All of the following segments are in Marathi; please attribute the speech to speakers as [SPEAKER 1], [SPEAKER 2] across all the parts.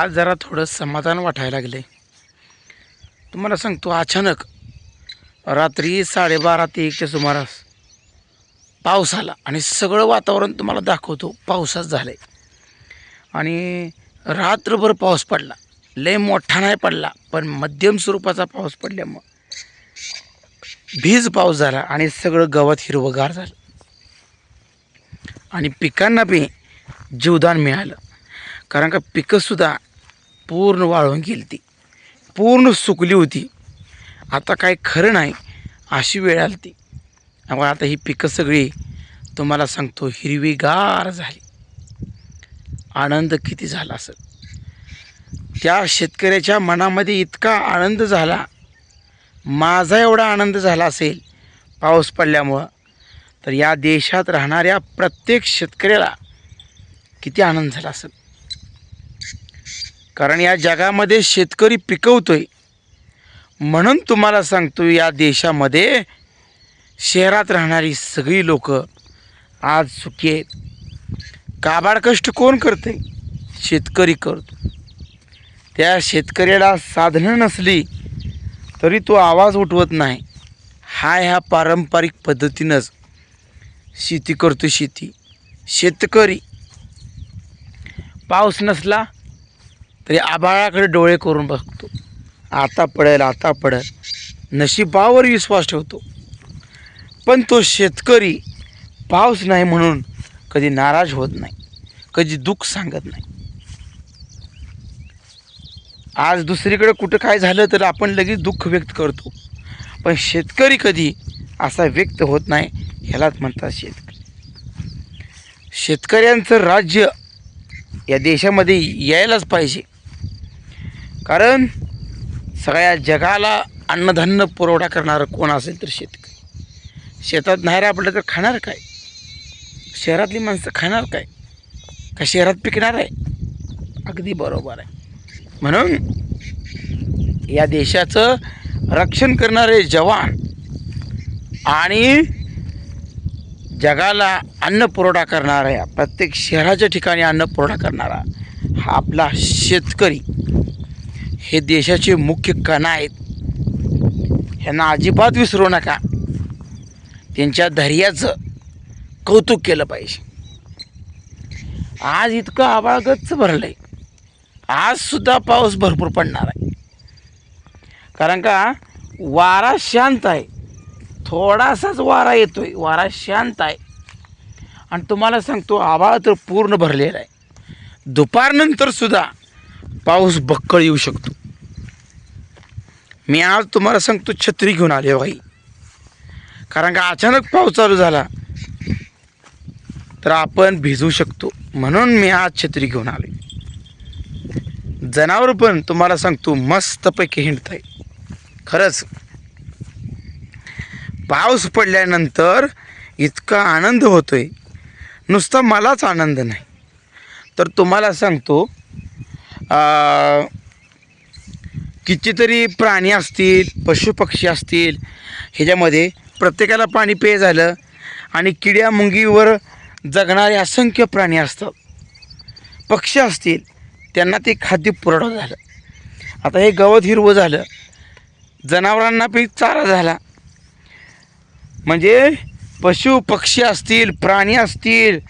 [SPEAKER 1] आज जरा थोडं समाधान वाटायला लागले तुम्हाला सांगतो अचानक रात्री साडेबारा ते एकच्या सुमारास पाऊस आला आणि सगळं वातावरण तुम्हाला दाखवतो पावसाच झालं आहे आणि रात्रभर पाऊस पडला. लय मोठा नाही पडला पण मध्यम स्वरूपाचा पाऊस पडल्यामुळं भीज पाऊस झाला आणि सगळं गवत हिरवगार झालं. आणि पिकांना बी जीवदान मिळालं. कारण का पिकंसुद्धा पूर्ण वाळून गेली ती. पूर्ण सुकली होती. आता काय खरं नाही अशी वेळ आली ती. त्यामुळे आता ही पिकं सगळी तुम्हाला सांगतो हिरवीगार झाली. आनंद किती झाला असं त्या शेतकऱ्याच्या मनामध्ये इतका आनंद झाला. माझा एवढा आनंद झाला असेल पाऊस पडल्यामुळं तर या देशात राहणाऱ्या प्रत्येक शेतकऱ्याला किती आनंद झाला असेल. कारण या जगामध्ये शेतकरी पिकवतोय. म्हणून तुम्हाला सांगतो या देशामध्ये शहरात राहणारी सगळी लोक आज सुखी आहेत. काबाड कष्ट कोण करते शेतकरी करतो. त्या शेतकऱ्याला साधनं नसली तरी तो आवाज उठवत नाही. हा ह्या पारंपरिक पद्धतीनंच शेती करतो शेती. शेतकरी. पाऊस नसला तरी आभाळाकडे डोळे करून बघतो. आता पडेल आता पडेल. नशिबावर विश्वास ठेवतो. पण तो शेतकरी पाऊस नाही म्हणून कधी नाराज होत नाही कधी दुःख सांगत नाही. आज दुसरीकडे कुठं काय झालं तर आपण लगेच दुःख व्यक्त करतो. पण शेतकरी कधी असा व्यक्त होत नाही ह्यालाच म्हणतात शेतकरी. शेतकऱ्यांचं राज्य या देशामध्ये यायलाच पाहिजे. कारण सगळ्या जगाला अन्नधान्य पुरवठा करणारं कोण असेल तर शेतकरी. शेतात नाही राबलं तर खाणार काय? शहरातली माणसं खाणार काय? का शहरात पिकणार आहे? अगदी बरोबर आहे. म्हणून या देशाचं रक्षण करणारे जवान आणि जगाला अन्न पुरवठा करणाऱ्या प्रत्येक शहराच्या ठिकाणी अन्न पुरवठा करणारा हा आपला शेतकरी. हे देशाचे मुख्य कणा आहेत. ह्यांना अजिबात विसरू नका. त्यांच्या धैर्याचं कौतुक केलं पाहिजे. आज इतकं आबाळ गच्च भरलं आहे आजसुद्धा पाऊस भरपूर पडणार आहे. कारण का वारा शांत आहे. थोडासाच वारा येतो आहे वारा शांत आहे. आणि तुम्हाला सांगतो आभाळ तर पूर्ण भरलेला आहे. दुपारनंतर सुद्धा पाऊस बक्कळ येऊ शकतो. मी आज तुम्हाला सांगतो छत्री घेऊन आले भाई कारण का अचानक पाऊस चालू झाला. तर आपण भिजू शकतो. म्हणून मी आज छत्री घेऊन आले जनावर पण तुम्हाला सांगतो मस्तपैकी हिंडत आहे खरंच. पाऊस पडल्यानंतर इतका आनंद होतोय. नुसता मलाच आनंद नाही. तर तुम्हाला सांगतो आ, कितीतरी प्राणी असतील पशुपक्षी असतील ह्याच्यामध्ये प्रत्येकाला पाणी पेय झालं आणि किड्या मुंगीवर जगणारे असंख्य प्राणी असतात. पक्षी असतील त्यांना ते खाद्य पुरवठा झालं. आता हे गवत हिरवं झालं. जनावरांना बी चारा झाला. म्हणजे पशु पक्षी असतील प्राणी असतील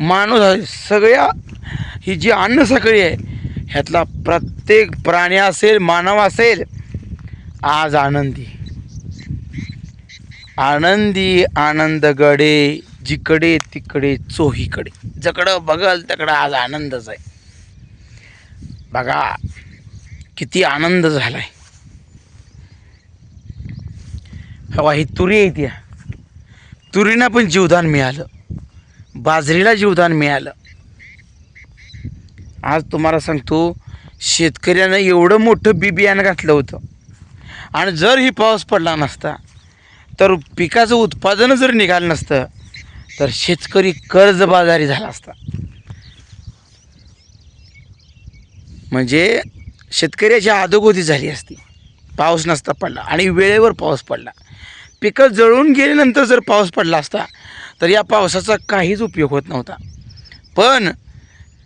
[SPEAKER 1] माणूस सगळ्या ही जी अन्न साखळी आहे ह्यातला प्रत्येक प्राणी असेल मानव असेल आज आनंदी. आनंदी आनंद गडे जिकडे तिकडे चोहीकडे. जकडं बघल तिकडं आज आनंदच आहे. बघा किती आनंद झालाय. हवा ही तुरी आहे त्या. तुरीना पण जीवदान मिळालं. बाजरीला जीवदान मिळालं. आज तुम्हाला सांगतो शेतकऱ्यानं एवढं मोठं बी बियाणं घातलं होतं. आणि जर ही पाऊस पडला नसता तर पिकाचं उत्पादन जर निघालं नसतं तर शेतकरी कर्जबाजारी झाला असता. म्हणजे शेतकऱ्याची अधोगती झाली असती. पाऊस नसता पडला आणि वेळेवर पाऊस पडला. पिकं जळून गेल्यानंतर जर पाऊस पडला असता तर या पावसाचा काहीच उपयोग होत नव्हता. पण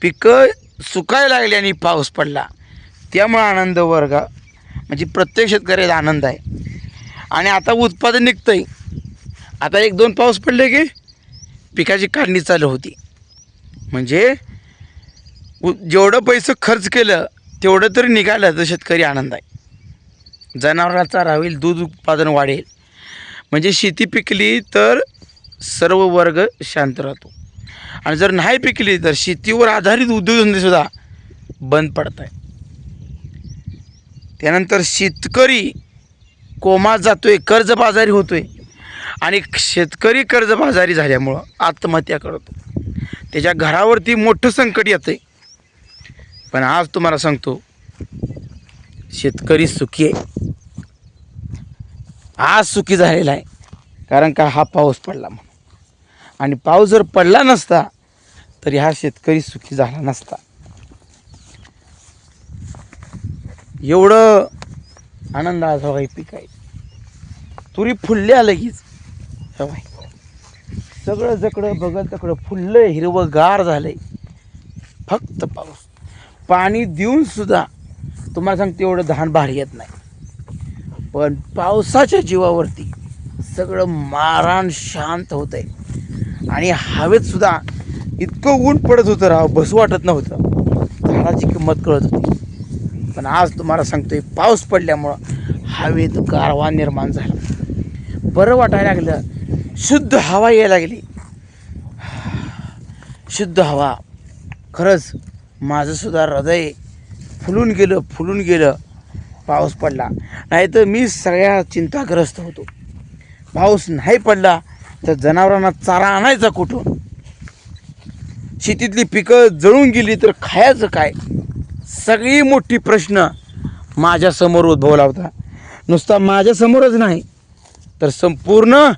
[SPEAKER 1] पिकं सुकायला लागली आणि पाऊस पडला. त्यामुळे आनंद वर्ग म्हणजे प्रत्येक शेतकऱ्याला आनंद आहे. आणि आता उत्पादन निघतं आहे आता एक दोन पाऊस पडले की पिकाची काढणी चालू होती. म्हणजे उ- जेवढं पैसे खर्च केलं तेवढं तरी निघालं तर शेतकरी आनंद आहे. जनावराचा राहील दूध उत्पादन वाढेल. म्हणजे शेती पिकली तर सर्व वर्ग शांत राहतो. आणि जर नाही पिकली तर शेतीवर आधारित उद्योगधंदेसुद्धा बंद पडत आहे त्यानंतर शेतकरी कोमात जातोय कर्जबाजारी होतोय. आणि शेतकरी कर्जबाजारी झाल्यामुळं आत्महत्या करतो. त्याच्या घरावरती मोठं संकट येतं आहे पण आज तुम्हाला सांगतो शेतकरी सुखी आहे. आज सुखी झालेला आहे. कारण का हा पाऊस पडला म्हणून. आणि पाऊस जर पडला नसता तरी हा शेतकरी सुखी झाला नसता. एवढं आनंद आज हवा पीक आहे. तुरी फुलल्या लगेच. हवाय सगळं जकडं बघत तकडं फुललं हिरवं गार झालंय. फक्त पाऊस. पाणी देऊन सुद्धा तुम्हाला सांगते एवढं धान भारी येत नाही. पण पावसाच्या जीवावरती सगळं मारान शांत होत आहे आणि हवेत सुद्धा इतकं ऊन पडत होतं राव बसू वाटत नव्हतं. झाडाची किंमत कळत होती. पण आज तुम्हाला सांगतोय पाऊस पडल्यामुळं हवेत गारवा निर्माण झाला. बरं वाटायला लागलं शुद्ध हवा यायला लागली. शुद्ध हवा. खरंच माझंसुद्धा हृदय फुलून गेलं फुलून गेलं. पाऊस पडला. नाही तर मी सगळ्या चिंताग्रस्त होतो. पाऊस नाही पडला तर जनावरांना चारा आणायचा कुठून? शेतीतली पिकं जळून गेली तर खायचं काय? सगळी मोठी प्रश्न माझ्यासमोर उद्भवला होता. नुसता माझ्यासमोरच नाही तर संपूर्ण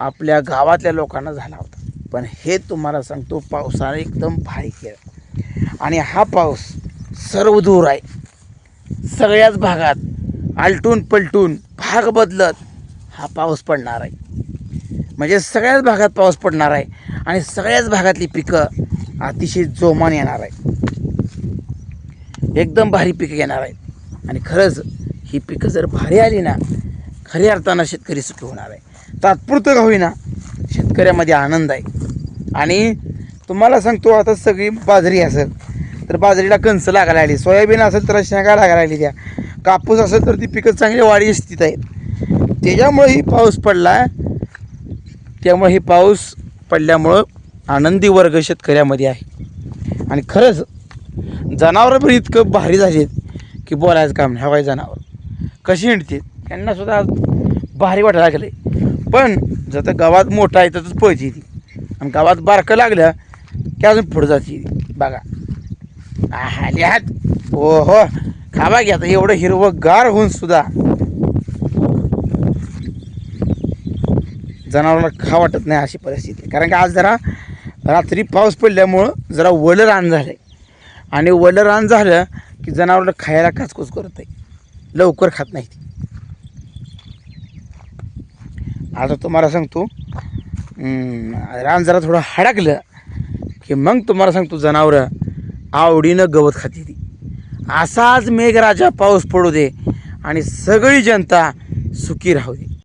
[SPEAKER 1] आपल्या गावातल्या लोकांना झाला होता. पण हे तुम्हाला सांगतो पावसाने एकदम भारी केलं आणि हा पाऊस सर्व दूर आहे. सगळ्याच भागात आलटून पलटून भाग बदलत हा पाऊस पडणार आहे. म्हणजे सगळ्याच भागात पाऊस पडणार आहे आणि सगळ्याच भागातली पिकं अतिशय जोमान येणार आहे एकदम भारी पिकं येणार आहेत. आणि खरंच ही पिकं जर भारी आली ना खऱ्या अर्थानं शेतकरी सुखी होणार आहे. तात्पुरतं का होईना शेतकऱ्यामध्ये आनंद आहे. आणि तुम्हाला सांगतो आता सगळी बाजरी असेल तर बाजरीला कणसं लागायला लागली सोयाबीन असेल तर शेंगा लागायला लागली त्या. कापूस असेल तर ती पिकं चांगली वाढी स्थित आहेत त्याच्यामुळेही पाऊस पडला. त्यामुळे ही पाऊस पडल्यामुळं आनंदी वर्ग शेतकऱ्यामध्ये आहे. आणि खरंच जनावरं पण इतकं भारी झाली आहेत की बोलायचं काम नाही. हवाई जनावर कशी हिंडते त्यांनासुद्धा भारी वाटायला लागले पण जसं गावात मोठा आहे तसंच पळते ती. आणि गावात बारकं लागलं की अजून पुढं जाते बघा. आले हात हो हो खावा घ्या आता एवढं हिरवं गार होऊन सुद्धा. जनावरांना खा वाटत नाही अशी परिस्थिती आहे. कारण की आज जरा रात्री पाऊस पडल्यामुळं जरा वलं रान झालं आहे आणि वलं रान झालं की जनावरं खायला काचकूच करत आहे लवकर खात नाही ती आता तुम्हाला सांगतो रान जरा थोडं हडकलं की मग तुम्हाला सांगतो जनावरं आवडीनं गवत खाते ती. असाच मेघराजा पाऊस पडू दे आणि सगळी जनता सुखी राहू दे.